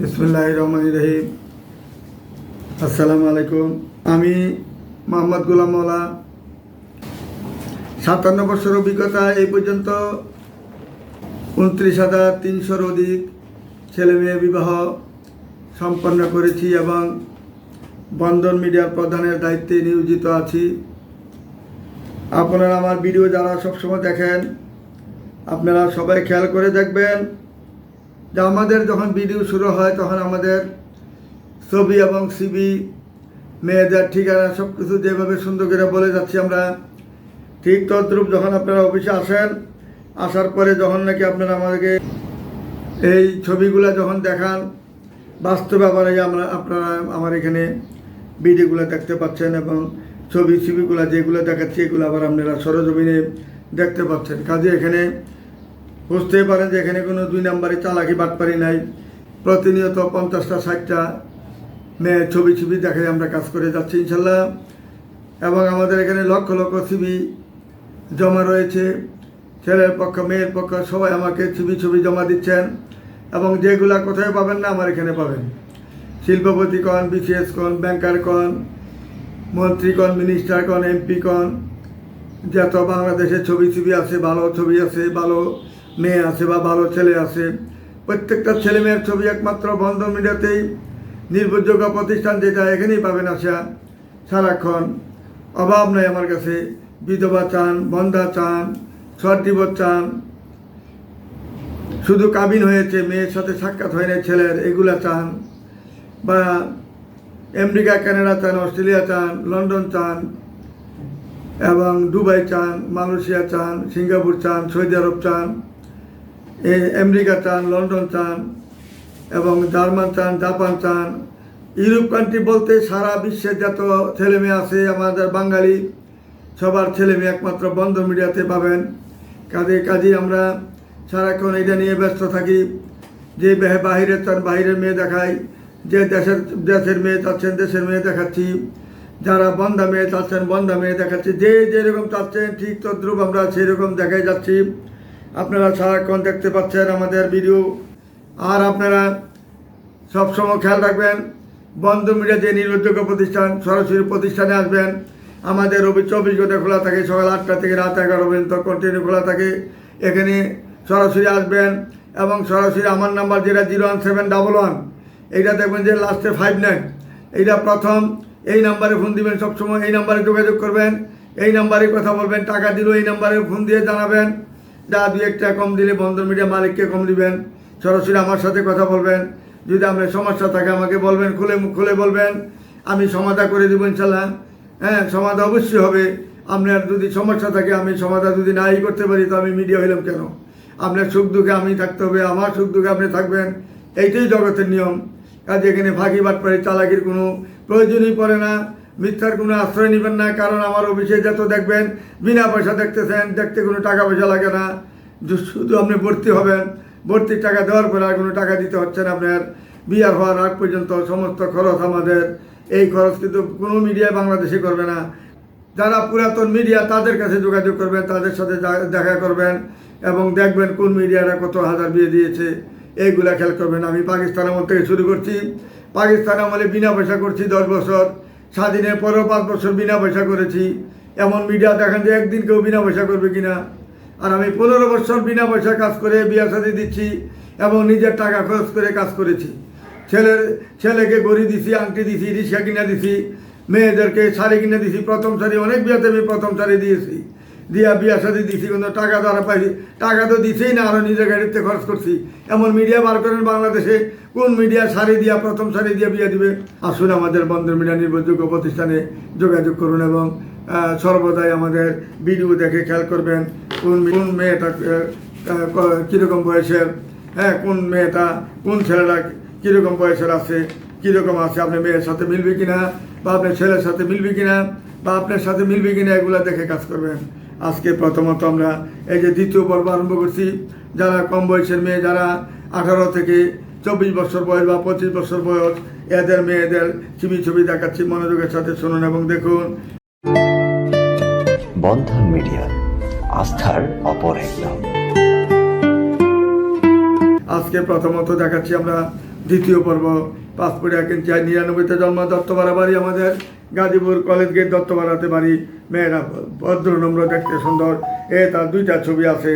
বিসমুল্লাহ রহমান রহিম। আসসালামু আলাইকুম। আমি মোহাম্মদ গোলাম মৌলা সাতান্ন বছর অভিজ্ঞতা এই পর্যন্ত উনত্রিশ হাজার তিনশোর অধিক ছেলে মেয়ে বিবাহ সম্পন্ন করেছি এবং বন্ধন মিডিয়ার প্রধানের দায়িত্বে নিয়োজিত আছি। আপনারা আমার ভিডিও যারা সবসময় দেখেন, আপনারা সবাই খেয়াল করে দেখবেন। যে আমাদের যখন ভিডিও শুরু হয়, তখন আমাদের ছবি এবং সিবি মেয়েদের ঠিকানা সব কিছু যেভাবে সুন্দর করে বলে যাচ্ছি আমরা। ঠিক তদ্রূপ যখন আপনারা অফিসে আসেন, আসার পরে যখন নাকি আপনারা আমাদেরকে এই ছবিগুলো যখন দেখান, বাস্তব এই আমরা, আপনারা আমার এখানে ভিডিওগুলো দেখতে পাচ্ছেন এবং ছবি ছবিগুলো যেগুলো দেখাচ্ছি, এগুলো আবার আপনারা সরজমিনে দেখতে পাচ্ছেন। কাজে এখানে বুঝতেই পারেন যে এখানে কোনো দুই নাম্বারে চালাকি বাটপারি নাই। প্রতিনিয়ত পঞ্চাশটা, ষাটটা মেয়ে ছবি ছবি দেখাই আমরা কাজ করে যাচ্ছি ইনশাল্লাহ। এবং আমাদের এখানে লক্ষ লক্ষ ছবি জমা রয়েছে। ছেলের পক্ষ, মেয়ের পক্ষ, সবাই আমাকে ছবি ছবি জমা দিচ্ছেন। এবং যেগুলা কোথায় পাবেন না, আমার এখানে পাবেন। শিল্পপতি কন, বিসিএস কন, ব্যাংকার কন, মন্ত্রী কন, মিনিস্টার কন, এমপি কন, যত বাংলাদেশে ছবি ছবি আছে, ভালো ছবি আছে, ভালো মেয়ে আছে বা ভালো ছেলে আছে, প্রত্যেকটা ছেলে মেয়ের ছবি একমাত্র বন্ধন মিডিয়াতেই নির্ভরযোগ্য প্রতিষ্ঠান যেটা, এখানেই পাবেন আসা সারাক্ষণ। অভাব নাই আমার কাছে। বিধবা চান, বন্ধা চান সর্দিবত চান। শুধু কাবিন হয়েছে, মেয়ের সাথে সাক্ষাৎ হয় না ছেলের এগুলা চান। বা আমেরিকা, কানাডা চান, অস্ট্রেলিয়া চান, লন্ডন চান, এবং দুবাই চান, মালয়েশিয়া চান, সিঙ্গাপুর চান, সৌদি আরব চান। আমেরিকা চান লন্ডন চান এবং জার্মান চান জাপান চান ইউরোপ কান্ট্রি বলতে সারা বিশ্বে যত ছেলে মেয়ে আছে, আমাদের বাঙালি, সবার ছেলে মেয়ে একমাত্র বন্ধ মিডিয়াতে পাবেন। কাজে কাজে আমরা সারাক্ষণ এটা নিয়ে ব্যস্ত থাকি, যে বে- বাহিরের চান বাহিরের মেয়ে দেখাই যে দেশের দেশের মেয়ে চাচ্ছেন, দেশের মেয়ে দেখাচ্ছি। যারা বন্ধা মেয়ে চাচ্ছেন, বন্ধা মেয়ে দেখাচ্ছি। যে যেরকম চাচ্ছেন, ঠিক তদ্রুপ আমরা সেরকম দেখাই যাচ্ছি। আপনারা সারাক্ষণ দেখতে পাচ্ছেন আমাদের ভিডিও। আর আপনারা সবসময় খেয়াল রাখবেন, বন্ধ মিডিয়া যে নির্ভরযোগ্য প্রতিষ্ঠান, সরাসরি প্রতিষ্ঠানে আসবেন, আমাদের রবি চব্বিশ ঘণ্টা খোলা থাকে, সকাল আটটা থেকে রাত এগারো পর্যন্ত কন্টিনিউ খোলা থাকে। এখানে সরাসরি আসবেন এবং সরাসরি আমার নাম্বার যেটা zero one seven double one এইটা দেখবেন যে লাস্টে ফাইভ নাইন এইটা প্রথম, এই নাম্বারে ফোন দিবেন সবসময়, এই নাম্বারে যোগাযোগ করবেন, এই নাম্বারে কথা বলবেন, টাকা দিলেও এই নাম্বারে ফোন দিয়ে জানাবেন। যা দুই একটা কম দিলে বন্ধন মিডিয়া মালিককে কম দিবেন। সরাসরি আমার সাথে কথা বলবেন। যদি আপনার সমস্যা থাকে আমাকে বলবেন, খুলে মুখ খুলে বলবেন। আমি সমাধা করে দেবো ইনশাল্লাহ। হ্যাঁ সমাধা অবশ্যই হবে। আপনার যদি সমস্যা থাকে, আমি সমাধা যদি নাই করতে পারি, তো আমি মিডিয়া হইলাম কেন? আপনার সুখ দুঃখে আমি থাকতে হবে, আমার সুখ দুঃখে আপনি থাকবেন। এইটাই জগতের নিয়ম। কাজে এখানে ফাঁকি বাটপাড়ি চালাকির কোনো প্রয়োজনই পড়ে না। মিথ্যার কোনো আশ্রয় নেবেন না, কারণ আমার অফিসে যত দেখবেন, বিনা পয়সা দেখতেছেন, দেখতে কোনো টাকা পয়সা লাগে না। শুধু আপনি ভর্তি হবেন। ভর্তির টাকা দেওয়ার পরে আর কোনো টাকা দিতে হচ্ছে না আপনার। বিয়ার হওয়ার আগ পর্যন্ত সমস্ত খরচ আমাদের। এই খরচ কিন্তু কোনো মিডিয়া বাংলাদেশে করবে না। যারা পুরাতন মিডিয়া, তাদের কাছে যোগাযোগ করবেন, তাদের সাথে দেখা করবেন এবং দেখবেন কোন মিডিয়ারা কত হাজার বিয়ে দিয়েছে। এইগুলা খেয়াল করবেন। আমি পাকিস্তান আমল থেকে শুরু করছি। পাকিস্তান আমলে বিনা পয়সা করছি দশ বছর। স্বাধীনের পরেও পাঁচ বছর বিনা পয়সা করেছি। এমন মিডিয়া দেখেন যে একদিন কেউ বিনা পয়সা করবে কিনা। আর আমি পনেরো বছর বিনা পয়সা কাজ করে বিয়া সাথে দিচ্ছি এবং নিজের টাকা খরচ করে কাজ করেছি। ছেলের, ছেলেকে গড়ি দিছি, আংটি দিছি, রিক্সা কিনে দিছি, মেয়েদেরকে শাড়ি কিনে দিছি, প্রথম শাড়ি, অনেক বিয়াতে আমি প্রথম শাড়ি দিয়েছি। দিয়া বিয়া সাথে দিছি কিন্তু টাকা দ্বারা পাইছি। টাকা তো দিছেই না আরও নিজের গাড়িতে খরচ করছি। এমন মিডিয়া বার করেন বাংলাদেশে, কোন মিডিয়া সারি দিয়া, প্রথম সারি দিয়া বিয়া দিবে? আসুন আমাদের বন্ধ মিডিয়া নির্ভরযোগ্য প্রতিষ্ঠানে যোগাযোগ করুন এবং সর্বদাই আমাদের ভিডিও দেখে খেয়াল করবেন, কোন কোন মেয়েটা কীরকম বয়সের হ্যাঁ কোন মেয়েটা, কোন ছেলেটা কীরকম বয়সের আছে, কীরকম আছে, আপনি মেয়ের সাথে মিলবে কিনা, বা আপনার ছেলের সাথে মিলবে কিনা, বা আপনার সাথে মিলবে কিনা, এগুলো দেখে কাজ করবেন। আজকে প্রথমত আমরা এই যে দ্বিতীয় পর্ব আরম্ভ করছি। যারা কম বয়সের মেয়ে যারা আঠারো থেকে চব্বিশ বছর বয়স বা পঁচিশ বছর বয়স এদের মেয়েদের ছবি ছবি দেখাচ্ছি মনোযোগের সাথে শুনুন এবং দেখুন। বন্ধন মিডিয়া আস্থার অপর এক নাম। আজকে প্রথমত দেখাচ্ছি আমরা দ্বিতীয় পর্ব পাসপোর্ট এক ইঞ্চি নিরানব্বইতে জন্ম দত্তপাড়া বাড়ি আমাদের। গাজীপুর কলেজ গেট দত্ত দত্তপাড়াতে বাড়ি মেয়েরা ভদ্র নম্র দেখতে সুন্দর। এ তার দুইটা ছবি আছে।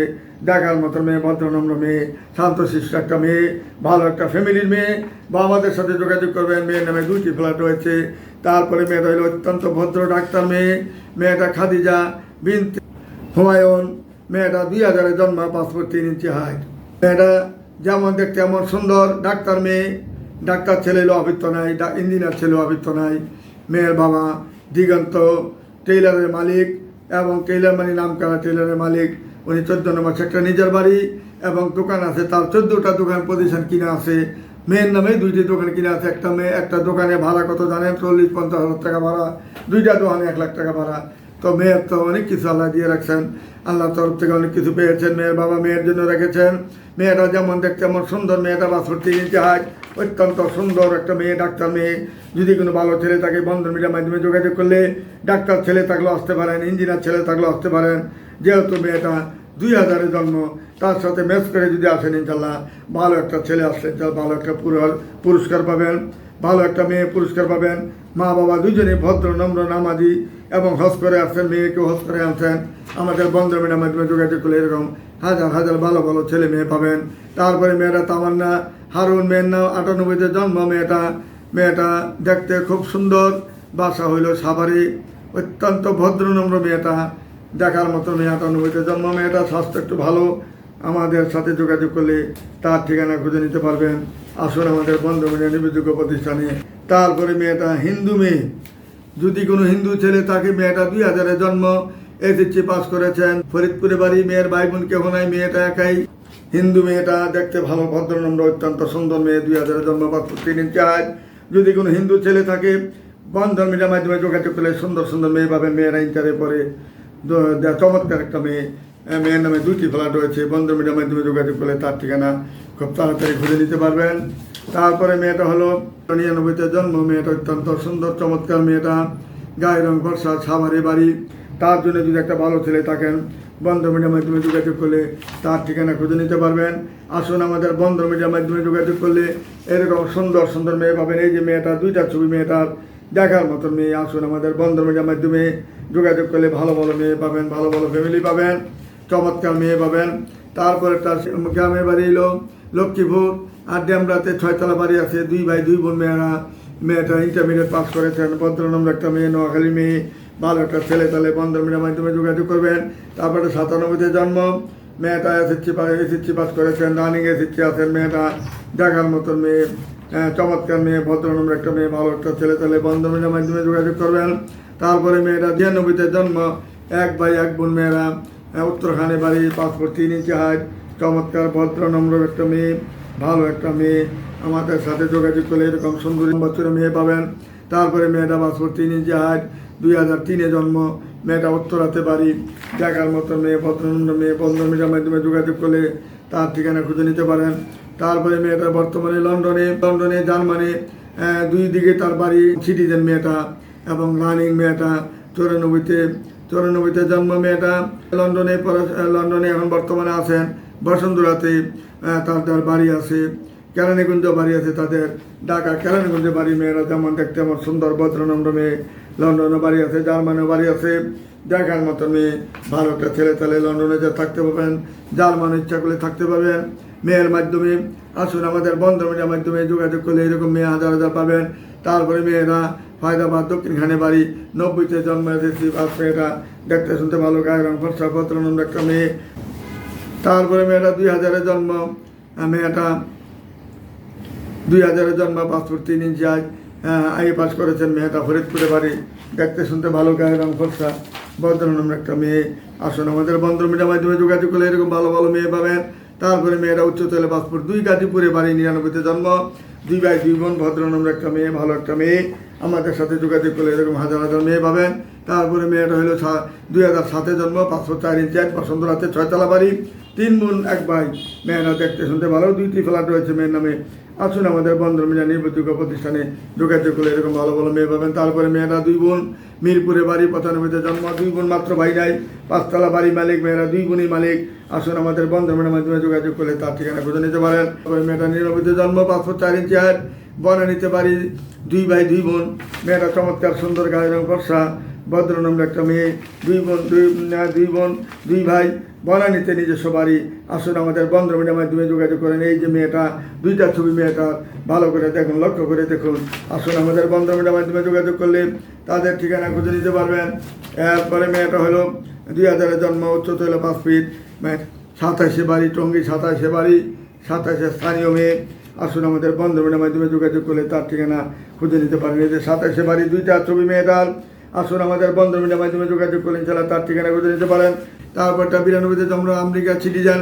দেখার মতো মেয়ে, ভদ্রনম্র মেয়ে, শান্ত শান্তশিষ্ট একটা মেয়ে, ভালো একটা ফ্যামিলির মেয়ে। বা আমাদের সাথে যোগাযোগ করবেন। মেয়ের নামে দুইটি ফ্ল্যাট রয়েছে। তারপরে মেয়েটা হলো অত্যন্ত ভদ্র ডাক্তার মেয়ে। মেয়েটা খাদিজা বিনতে হুমায়ুন। মেয়েটা দুই হাজারে জন্ম পাসপোর্ট তিন ইঞ্চি হাইট মেয়েটা যেমন দেখতে এমন সুন্দর ডাক্তার মেয়ে। ডাক্তার ছেলে হলো অভিত্য নাই ইঞ্জিনিয়ার ছেলে অভিত্য নাই। মেয়ের বাবা, দিগন্ত, টেইলারের মালিক এবং টেইলার মানে নাম করা টেইলারের মালিক। উনি চোদ্দ নম্বর সেক্টর নিজের বাড়ি এবং দোকান আছে, তার চোদ্দোটা দোকান পজিশন কিনা আছে। মেয়ের নামে দুইটি দোকান কিনা আছে, একটা মেয়ে, একটা দোকানে ভাড়া কত জানেন? চল্লিশ পঞ্চাশ হাজার টাকা ভাড়া, দুইটা দোকানে এক লাখ টাকা ভাড়া। তো মেয়ের তো অনেক কিছু আল্লাহ দিয়ে রাখছেন আল্লাহ তরফ থেকে অনেক কিছু পেয়েছেন। মেয়ের বাবা মেয়ের জন্য রেখেছেন। মেয়েটা যেমন দেখতে এমন সুন্দর, মেয়েটা তিন ইঞ্চি হাইট অত্যন্ত সুন্দর একটা মেয়ে, ডাক্তার মেয়ে। যদি কোনো ভালো ছেলে থাকে, বন্ধন মিডিয়ার মাধ্যমে যোগাযোগ করলে ডাক্তার ছেলে থাকলেও আসতে পারেন, ইঞ্জিনিয়ার ছেলে থাকলেও আসতে পারেন। যেহেতু মেয়েটা দুই হাজারে জন্ম, তার সাথে ম্যাচ করে যদি আসেন ইনশাল্লাহ, ভালো একটা ছেলে আসলে ভালো একটা পুর- পুরস্কার পাবেন। ভালো একটা মেয়ে পুরস্কার পাবেন। মা বাবা দুজনে ভদ্র, নম্র, নামাজি এবং হজ করে আসছেন, মেয়েকেও হজ করে আনছেন। আমাদের বন্ধ মিডিয়ার মাধ্যমে যোগাযোগ করলে এরকম হাজার হাজার ভালো ভালো ছেলে মেয়ে পাবেন। তারপরে মেয়েরা তামান্না হারুন মেয়ের নাম আটানব্বইতে জন্ম, মেয়েটা মেয়েটা দেখতে খুব সুন্দর। বাসা হইল সাভারে। অত্যন্ত ভদ্রনম্র মেয়েটা। দেখার মতো মেয়ে আটানব্বইতে জন্ম। মেয়েটা স্বাস্থ্য একটু ভালো। আমাদের সাথে যোগাযোগ করলে তার ঠিকানা খুঁজে নিতে পারবেন। আসুন আমাদের বন্ধ মিডিয়া নির্ভরযোগ্য প্রতিষ্ঠানে। তারপরে মেয়েটা হিন্দু মেয়ে। যদি কোনো হিন্দু ছেলে তাকে মেয়েটা দুই হাজারে জন্ম, এসএসসি পাস করেছেন। ফরিদপুরে বাড়ি, মেয়ের ভাই বোন কেউ নাই, মেয়েটা একাই। হিন্দু মেয়েটা দেখতে ভালো ভদ্রনম্র অত্যন্ত সুন্দর মেয়ে, দুই হাজারে জন্ম পাস তিন হাইট। যদি কোনো হিন্দু ছেলে থাকে বন্ধন মিডিয়ার মাধ্যমে যোগাযোগ করলে সুন্দর সুন্দর মেয়ে পাবেন মেয়েরা ইন্টারে পরে চমৎকার একটা মেয়ে। মেয়ের নামে দুইটি ফ্ল্যাট রয়েছে। বন্ধন মিডিয়ার মাধ্যমে যোগাযোগ করলে তার ঠিকানা খুব তাড়াতাড়ি খুঁজে নিতে পারবেন। তারপরে মেয়েটা হলো নিরানব্বইতে জন্ম। মেয়েটা অত্যন্ত সুন্দর, চমৎকার মেয়েটা। গায়ের রং ফর্সা, সাভারে বাড়ি। তার জন্য যদি একটা ভালো ছেলে থাকেন বন্ধ মিডিয়ার মাধ্যমে যোগাযোগ করলে তার ঠিকানা খুঁজে নিতে পারবেন। আসুন আমাদের বন্ধ মিডিয়ার মাধ্যমে যোগাযোগ করলে এরকম সুন্দর সুন্দর মেয়ে পাবেন। এই যে মেয়েটা দুইটা ছবি মেয়েটার, দেখার মতন মেয়ে আসুন আমাদের বন্ধ মিডিয়ার মাধ্যমে যোগাযোগ করলে ভালো ভালো মেয়ে পাবেন, ভালো ভালো ফ্যামিলি পাবেন, চমৎকার মেয়ে পাবেন। তারপরে তার গ্রামের বাড়ি এলো, লক্ষ্মীপুর। আর ড্যামরাতে ছয়তলা বাড়ি আছে, দুই ভাই, দুই বোন মেয়েরা, মেয়েটা ইন্টারমিডিয়েট পাস করেছেন ভদ্রনম্র একটা মেয়ে, নোয়াখালী মেয়ে। ভালো একটা ছেলে তাহলে বন্ধ মিডিয়ার মাধ্যমে যোগাযোগ করবেন। তারপরে সাতানব্বইতে জন্ম। মেয়েটা এসএসসি পাস এসএসসি পাস করেছেন রানিং এসএসসি আছেন মেয়েটা। দেখার মতন মেয়ে চমৎকার মেয়ে ভদ্রনম্র একটা মেয়ে, ভালো একটা ছেলে তাহলে বন্ধ মিডিয়ার মাধ্যমে যোগাযোগ করবেন। তারপরে মেয়েটা ছিয়ানব্বইতে জন্ম। এক ভাই, এক বোন মেয়েরা উত্তরখানে বাড়ি, পাসপোর্ট তিন ইঞ্চি হাইট, চমৎকার, ভদ্র, নম্র একটা মেয়ে, ভালো একটা মেয়ে। আমাদের সাথে যোগাযোগ করলে এরকম সুন্দরী বছরের মেয়ে পাবেন। তারপরে মেয়েটা পাসপোর্ট তিন ইঞ্চি হাইট দুই হাজার তিনে জন্ম, মেয়েটা উত্তরাতে বাড়ি দেখার মতো মেয়ে ভদ্রনম্র মেয়ে, বন্ধন মিডিয়ার মাধ্যমে যোগাযোগ করলে তার ঠিকানা খুঁজে নিতে পারেন। তারপরে মেয়েটা বর্তমানে লন্ডনে লন্ডনে, জার্মানি দুই দিকে তার বাড়ি, সিটিজেন মেয়েটা এবং রানিং মেয়েটা, চৌরানব্বইতে চৌরানব্বইতে জন্ম মেয়েটা। লন্ডনে লন্ডনে এখন বর্তমানে আছেন। বসন্তরাতে তার তার বাড়ি আছে। কেরানীগঞ্জ বাড়ি আছে তাদের। ঢাকা কেরানীগঞ্জ বাড়ি মেয়েরা যেমন দেখতে আমার সুন্দর ভদ্রনম্র মেয়ে। লন্ডনে বাড়ি আছে, জার্মানিও বাড়ি আছে। দেখার মতো মেয়ে ভালো একটা ছেলে তাহলে লন্ডনে যা থাকতে পাবেন জার্মান ইচ্ছা করলে থাকতে পাবেন মেয়ের মাধ্যমে, আসুন আমাদের বন্ধ মিডিয়ার মাধ্যমে যোগাযোগ করলে এরকম মেয়ে হাজার হাজার পাবেন। তারপরে মেয়েরা ফায়দাবাদ দক্ষিণখানে বাড়ি, নব্বইতে জন্ম এসেছি পাঁচ মেয়েরা দেখতে শুনতে ভালো, গায়ের রং, ফর্সা ভদ্রনন্দ একটা মেয়ে। তারপরে মেয়েটা দুই হাজারে জন্ম মেয়েটা দুই হাজারে জন্ম, পাসপোর্ট তিন ইঞ্চি আজ আগে পাস করেছেন মেয়েটা ফরিদপুরে বাড়ি। দেখতে শুনতে ভালো, গায়ে রং ফর্সা। ভদ্রনন্দ একটা মেয়ে। আসুন, আমাদের বন্ধ মিডিয়া মাধ্যমে যোগাযোগ করলে এরকম ভালো ভালো মেয়ে পাবেন। তারপরে মেয়েরা উচ্চতলে বাসপুর, দুই গাজীপুরে বাড়ি, নিরানব্বইতে জন্ম। দুই ভাই, দুই বোন, ভদ্রনম্র একটা মেয়ে, ভালো একটা মেয়ে। আমাদের সাথে যোগাযোগ করলে এরকম হাজার হাজার মেয়ে পাবেন। তারপরে মেয়েটা হলো দুই হাজার সাতে জন্ম, পাঁচশো চার ইঞ্চি, এক বসন্ত রাতে ছয়তলা বাড়ি, তিন বোন, এক ভাই। মেয়েরা দেখতে শুনতে ভালো। দুইটি ফ্ল্যাট রয়েছে মেয়ের নামে। আসুন আমাদের বন্ধন মিডিয়া নির্ভরযোগ্য প্রতিষ্ঠানে যোগাযোগ করলে এরকম ভালো ভালো মেয়ে পাবেন। তারপরে মেয়েরা দুই বোন, মিরপুরে বাড়ি পঁচানব্বইতে জন্ম, দুই বোন মাত্র ভাই নাই। পাঁচতলা বাড়ি মালিক, মেয়েরা দুই বোনই মালিক। আসুন আমাদের বন্ধন মিডিয়ার মাধ্যমে যোগাযোগ করলে তার ঠিকানা খুঁজে নিতে পারেন। তারপরে মেয়েটা নিরানব্বইতে জন্ম, পাঁচশো চার ইঞ্চি হাট বনানীতে বাড়ি দুই ভাই, দুই বোন। মেয়েটা চমৎকার, সুন্দর গায়ের ফর্সা ভদ্রনম্র একটা মেয়ে। দুই বোন, দুই দুই বোন, দুই ভাই। বনানীতে নিজস্ব বাড়ি। আসুন আমাদের বন্ধ মিডিয়ার মাধ্যমে যোগাযোগ করেন। এই যে মেয়েটা, দুইটা ছবি মেয়েটা, ভালো করে দেখুন, লক্ষ্য করে দেখুন। আসুন আমাদের বন্ধ মিডিয়ার মাধ্যমে যোগাযোগ করলে তাদের ঠিকানা খুঁজে নিতে পারবেন। এরপরে মেয়েটা হলো দুই হাজারের জন্ম, উচ্চতা হলো পাঁচ ফিট। সাতাশে বাড়ি, টঙ্গি সাতাশে বাড়ি, সাতাশে স্থানীয় মেয়ে। আসুন আমাদের বন্ধ মিডিয়ার মাধ্যমে যোগাযোগ করলে তার ঠিকানা খুঁজে নিতে পারেন। যে সাতাশে বাড়ি দুইটা ছবি মেয়েটার আসুন আমাদের বন্ধ মিডিয়ার মাধ্যমে যোগাযোগ করলেন ইনশাল্লাহ তার ঠিকানা খুঁজে নিতে পারেন। তারপরটা বিরানব্বইতে আমরা আমেরিকা সিটিজেন।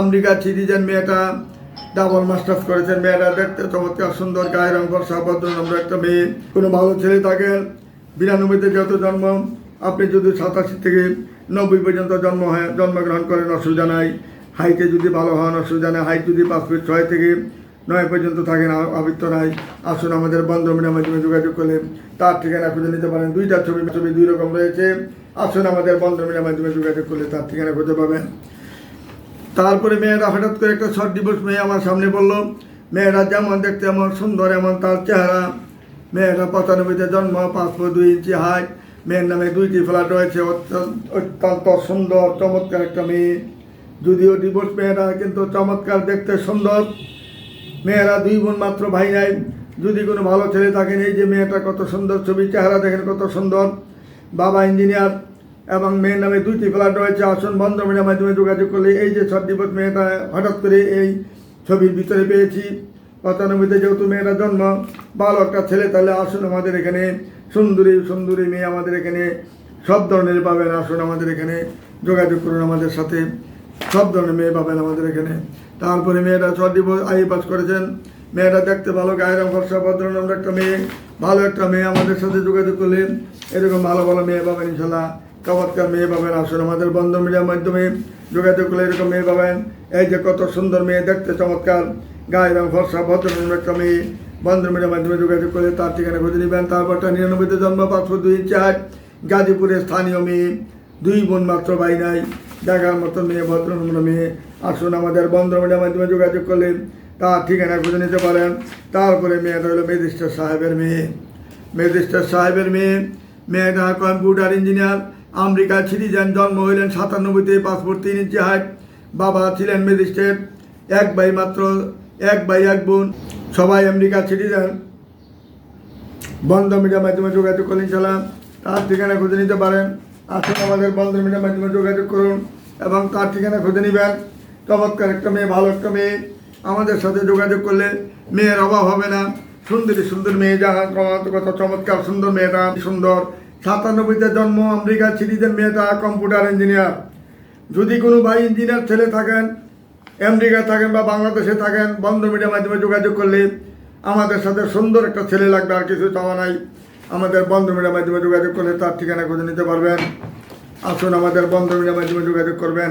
আমেরিকা সিটিজেন মেয়েটা ডাবল মাস্টার্স করেছেন। মেয়েটা দেখতে চমৎকার, সুন্দর, গায়ের রঙ বর্ষা ভদ্র, নম্র একটা মেয়ে। কোনো ভালো ছেলে থাকেন? বিরানব্বইতে যত জন্ম, আপনি যদি সাতাশি থেকে নব্বই পর্যন্ত জন্ম হয়, জন্মগ্রহণ করেন, অসুবিধা নাই। হাইটে যদি ভালো হন, অসুবিধা নেই। হাইট যদি পাঁচ ফিট ছয় থেকে নয় পর্যন্ত থাকেন আবৃত্ত নাই। আসুন আমাদের বন্ধ মিডিয়ার মাধ্যমে যোগাযোগ করলে তার ঠিকানা খুঁজে নিতে পারেন। দুইটা ছবি ছবি দুই রকম রয়েছে। আসুন আমাদের বন্ধ মিডিয়ার মাধ্যমে যোগাযোগ করলে তার ঠিকানা খুঁজে পাবেন। তারপরে মেয়েরা হঠাৎ করে একটা শর্ট ডিভোর্স মেয়ে আমার সামনে বলল, মেয়েরা যেমন দেখতে এমন সুন্দর এমন তার চেহারা। মেয়েরা পঁচানব্বইতে জন্ম, পাঁচ ফুট দুই ইঞ্চি হাইট মেয়ের নামে দুইটি ফ্ল্যাট রয়েছে, অত্যন্ত সুন্দর, চমৎকার একটা মেয়ে। যদিও ডিভোর্স মেয়েরা কিন্তু চমৎকার দেখতে সুন্দর। মেয়েরা দুই বোন মাত্র, ভাই নাই। যদি কোনো ভালো ছেলে থাকেন, এই যে মেয়েটা কত সুন্দর ছবি, চেহারা দেখেন কত সুন্দর। বাবা ইঞ্জিনিয়ার এবং মেয়ের নামে দুইটি ফ্ল্যাট রয়েছে, আসন বন্ধ মিডিয়ার মাধ্যমে যোগাযোগ করলে এই যে সর্দিবত মেয়েটা হঠাৎ করে এই ছবির ভিতরে পেয়েছি। পঁচানব্বইতে যেহেতু মেয়েরা জন্ম, ভালো একটা ছেলে, তাহলে আসুন আমাদের এখানে। সুন্দরী সুন্দরী মেয়ে আমাদের এখানে। সব ধরনের পাবেন, আসুন আমাদের এখানে। যোগাযোগ করুন আমাদের সাথে। সব ধরনের মেয়ে পাবেন আমাদের এখানে। তারপরে মেয়েরা সর্দি আই পাস করেছেন। মেয়েটা দেখতে ভালো গায়ের ভরসা ভদ্রনম্র একটা মেয়ে, ভালো একটা মেয়ে আমাদের সাথে যোগাযোগ করলে এরকম ভালো ভালো মেয়ে পাবেন ইনশাল্লাহ। চমৎকার মেয়ে পাবেন আসুন আমাদের বন্ধ মিডিয়ার মাধ্যমে যোগাযোগ করলে এরকম মেয়ে পাবেন। এই যে কত সুন্দর মেয়ে, দেখতে চমৎকার গায়ের ভরসা ভদ্রনম্র একটা মেয়ে বন্ধ মিডিয়ার মাধ্যমে যোগাযোগ করলে তার ঠিকানা খুঁজে নেবেন। তারপরটা নিরানব্বইতে জন্ম পাঁচশো দুই, চার, গাজীপুরের স্থানীয় মেয়ে, দুই বোন মাত্র ভাই নাই। দেখার মতো মেয়ে ভদ্রনম্র মেয়ে আসুন আমাদের বন্ধ মিডিয়ার মাধ্যমে যোগাযোগ করলেন তার ঠিকানা খুঁজে নিতে পারেন। তারপরে মেয়েটা হলো মেদিস্টার সাহেবের মেয়ে। মেদিস্টার সাহেবের মেয়ে, মেয়েটা কম্পিউটার ইঞ্জিনিয়ার। আমেরিকা সিটিজেন, জন্ম হইলেন সাতানব্বইতে পাসপোর্ট তিন ইঞ্চি হাইট বাবা ছিলেন মেজিস্ট্রেট এক ভাই মাত্র, এক ভাই, এক বোন। সবাই আমেরিকা সিটিজেন। বন্ধ মিডিয়ার মাধ্যমে যোগাযোগ করলে ইনশাল্লাহ তার ঠিকানা খুঁজে নিতে পারেন। আসুন আমাদের বন্ধ মিডিয়ার মাধ্যমে যোগাযোগ করুন এবং তার ঠিকানা খুঁজে নেবেন। চমৎকার একটা মেয়ে, ভালো একটা মেয়ে। আমাদের সাথে যোগাযোগ করলে মেয়ের অভাব হবে না। সুন্দরী, সুন্দর মেয়ে যাহা কত চমৎকার সুন্দর মেয়েটা সুন্দর। সাতানব্বইতে জন্ম আমেরিকা সিটিজেন মেয়েটা কম্পিউটার ইঞ্জিনিয়ার। যদি কোনো ভাই ইঞ্জিনিয়ার ছেলে থাকেন আমেরিকা থাকেন বা বাংলাদেশে থাকেন বন্ধ মিডিয়ার মাধ্যমে যোগাযোগ করলে আমাদের সাথে সুন্দর একটা ছেলে লাগবে, আর কিছু চাওয়া নাই। আমাদের বন্ধ মিডিয়ার মাধ্যমে যোগাযোগ করলে তার ঠিকানা খুঁজে নিতে পারবেন। আসুন আমাদের বন্ধ মিডিয়ার মাধ্যমে যোগাযোগ করবেন।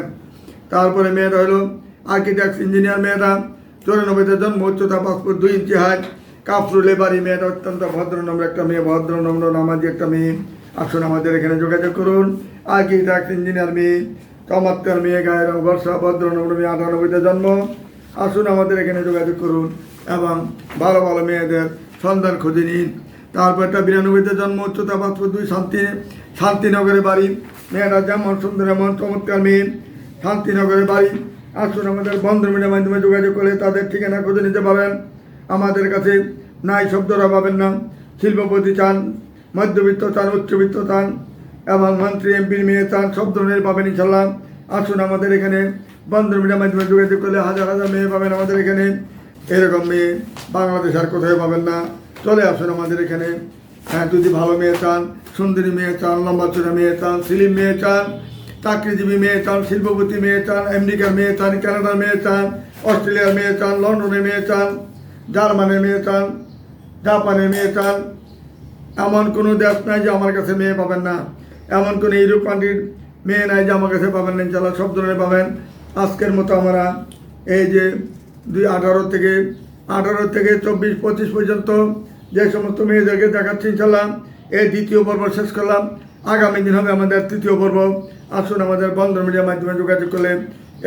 তারপরে মেয়েটা হলো আর্কিটেক্ট ইঞ্জিনিয়ার মেয়েটা। চৌরানব্বইতে জন্ম, উচ্চতা পাসপোর্ট দুই ইঞ্চি হাইট কাপড়ু লেবারি মেয়েটা অত্যন্ত ভদ্রনম্র একটা মেয়ে ভদ্রনম্র নামাজি একটা মেয়ে। আসুন আমাদের এখানে যোগাযোগ করুন। আর্কিটেক্ট ইঞ্জিনিয়ার মেয়ে, চমৎকার মেয়ে, গায়ের বর্ষা ভদ্রনম্র মেয়ে, আটানব্বইতে জন্ম। আসুন আমাদের এখানে যোগাযোগ করুন এবং ভালো ভালো মেয়েদের সন্ধান খুঁজে নিন। তারপরটা বিরানব্বইতে জন্ম, উচ্চতা পাসপোর্ট দুই শান্তি শান্তিনগরে বাড়ি। মেয়েরা যেমন সুন্দর এমন চমৎকার মেয়ে। শান্তিনগরে বাড়ি। আসুন আমাদের বন্ধ মিডিয়ার মাধ্যমে যোগাযোগ করে তাদের ঠিকানা খুঁজে নিতে পারেন। আমাদের কাছে নাই শব্দরা পাবেন না। শিল্পপতি চান, মধ্যবিত্ত চান, উচ্চবিত্ত চান এবং মন্ত্রী এমপির মেয়ে চান, সব ধরনের পাবেন ইনশাল্লাহ আসুন আমাদের এখানে বন্ধ মিডিয়ার মাধ্যমে যোগাযোগ করলে হাজার হাজার মেয়ে পাবেন আমাদের এখানে। এরকম মেয়ে বাংলাদেশ আর কোথায় পাবেন না চলে আসুন আমাদের এখানে হ্যাঁ যদি ভালো মেয়ে চান সুন্দরী মেয়ে চান লম্বা চোরা মেয়ে চান সিলিম মেয়ে চান চাকরিজীবী মেয়ে চান শিল্পপতি মেয়ে চান আমেরিকার মেয়ে চান কানাডার মেয়ে চান অস্ট্রেলিয়ার মেয়ে চান লন্ডনের মেয়ে চান জার্মানের মেয়ে চান জাপানের মেয়ে চান এমন কোনো দেশ নাই যে আমার কাছে মেয়ে পাবেন না এমন কোনো ইউরোপ কান্ট্রির মেয়ে নাই যে আমার কাছে পাবেন না ইনশাল্লাহ সব ধরনের পাবেন আজকের মতো আমরা এই যে দুই আঠারো থেকে আঠারো থেকে চব্বিশ, পঁচিশ পর্যন্ত যে সমস্ত মেয়েদেরকে দেখাচ্ছি ইনশাল্লাহ, এই দ্বিতীয় পর্ব শেষ করলাম। আগামী দিন হবে আমাদের তৃতীয় পর্ব। আসুন আমাদের বন্ধন মিডিয়ার মাধ্যমে যোগাযোগ করলে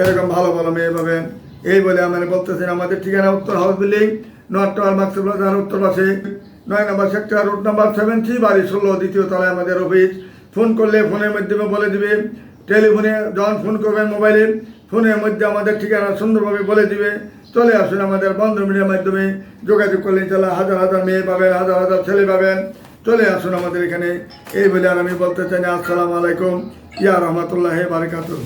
এরকম ভালো ভালো মেয়ে পাবেন। এই বলে আমরা বলতেছেন আমাদের ঠিকানা উত্তর হাউস বিল্ডিং নর্থ টাওয়ার বাজার, উত্তর পাশে নয় number sector, route number seven three, বাড়ি ষোলো, দ্বিতীয় তলায় আমাদের অফিস। ফোন করলে ফোনের মাধ্যমে বলে দিবে। টেলিফোনে যখন ফোন করবেন মোবাইলে, ফোনের মধ্যে আমাদের ঠিকানা সুন্দরভাবে বলে দিবে। চলে আসুন আমাদের বন্ধু মিডিয়ার মাধ্যমে। যোগাযোগ করলে ইনশাল্লাহ হাজার হাজার মেয়ে পাবেন, হাজার হাজার ছেলে পাবেন। চলে আসুন আমাদের এখানে। এই বলে আর আমি বলতে চাই আসসালামু আলাইকুম। ইয়া রহমতুল্লাহ বারকাতুহ।